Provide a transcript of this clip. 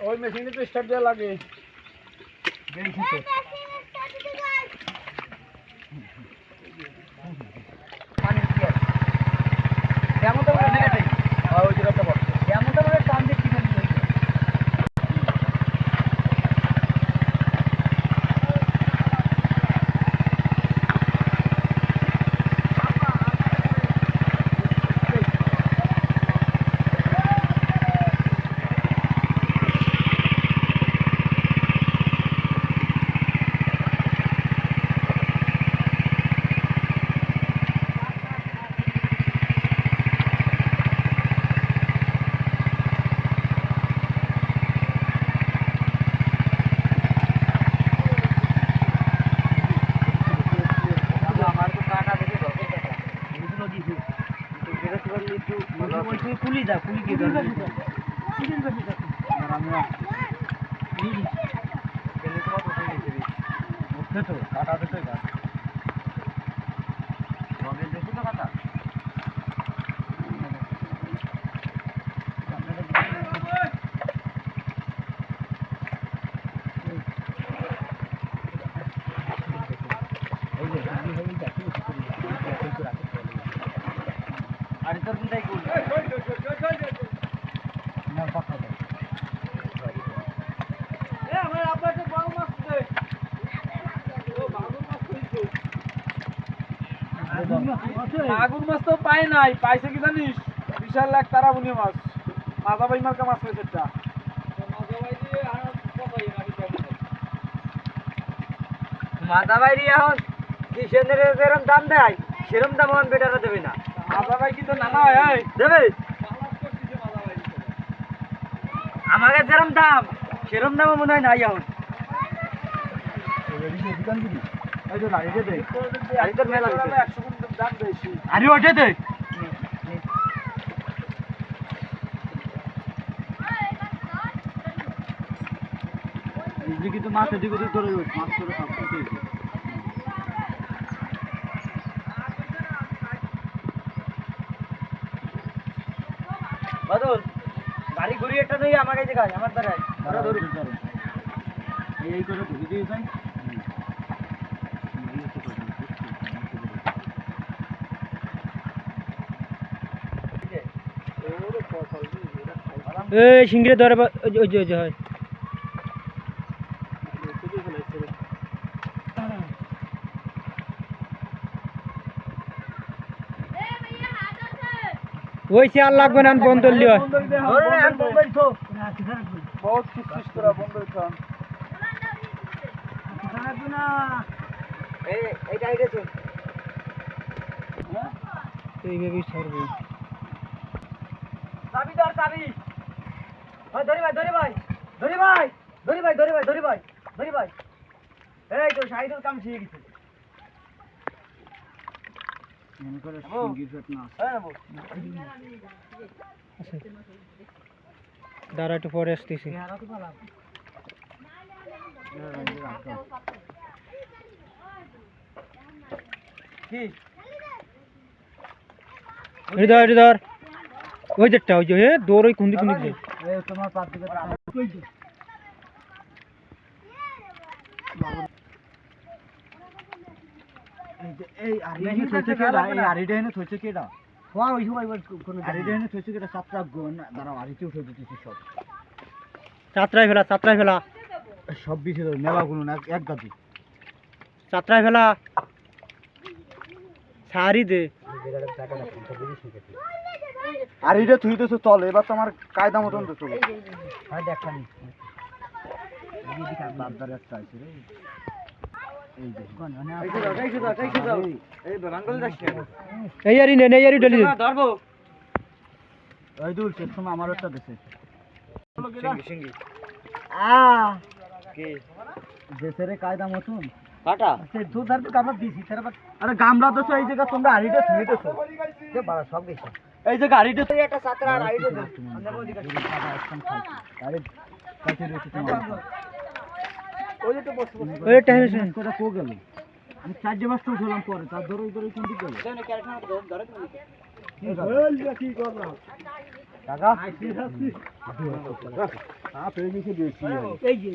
ওই মেশিনে তো স্টার্ট দেওয়া লাগে। দেখি তো পানি কি আছে যেমন তো বলে নেগেটিভ আর ওই জায়গাটা বড় যেমন তো বলে টান দিয়ে কিনে নিয়ে আমার তো কাটা দেখে ধকে কাটা এগুলো দিছি তো যেটা তোমার একটু ওই তুই কুলি যা কুলি কি কাটা দেখে কাটা আর তোর কোনটাই কুল না পাকা দাও এ আমার আব্বা তো বড় মাছ দে আগুন মাছ তো পাই নাই পাইছে কি জানিস? বিশাল লাখ তারা বুনি মাছ। মাজা বাই মার্কা মাছ পাইছে একটা। মাথা বাইরে এখন কিষেনের দাম দেয়? সেরকম দাম বেটারা দেবে না। মাজা বাই কিন্তু নানা হয় দেবে? আমাকে যেরকম দাম সেরকম দামও মনে হয় নাই এখন। আরে ওঠে দে। কিন্তু মাছ এদিক ওদিক ধরে মাছ ধরে সব কিছু বাদল গাড়ি ঘুরি একটা নই আমার দ্বারাই। এই করে ধরে দিয়ে যাই। এই সিংড়ে ধরে ওই যে হয়। আর লাগবে না চাবি ধর চাবি ধরি ভাই ধরি ভাই ধরি ভাই ধরি ভাই ধরি ভাই ধরি ভাই ধরি ভাই এই তো শাহিদুল কাম শিখে গেছে মনে করে হ্যাঁ। সিঙ্গির ফেট না হ্যাঁ নেব দাঁড়া একটু পরে আসতেছি কি হৃদয় হৃদয় ওই যেটা ওই যে হে দৌড় ওই কুন্দি কুন্দি যায় এই তোমার এই যে এই আরিডা থইছে কেডা? এই না। আরিডা এনে থইছে কেডা? হওয়া ওই সময় কোনো আরিডা এনে থইছে কেডা? সাতটা গুণ দাঁড়াও আরিতে উঠে দিতেছি সব। চাত্রায় ফেলা চাত্রায় ফেলা। সব বিছে না এক গাদি। চাত্রায় ফেলা। সারি দে। আরিডা থুইতেছে চল এবার তো আমার কায়দা মতন তো চলো হয় দেখানি বারদার একটা আছে রে। এই আরি নে এই আরি ডলি ধরবো ওই দূর সে সময় আমার একটা দেশে সিঙ্গি সিঙ্গি আ কি দেশের কায়দা মতন কাটা সে দুধার তো কামড় দিছি তার আরে গামলা তো এই জায়গা তোমরা আরিডা থুইতেছো যে বাড়া সব গেছে এই যে গাড়িটা তুই একটা সাতরা আর আইডে দে আমরা বলি কাটি কাছে রয়েছে তোমার ওই যে তো বস বস। ওই টাইম কোটা কো গেল? আমি চারটে মাস টুট হলাম পরে তার ধরে কোন দিক গেল হয়ে গেছে বেশি। এই যে।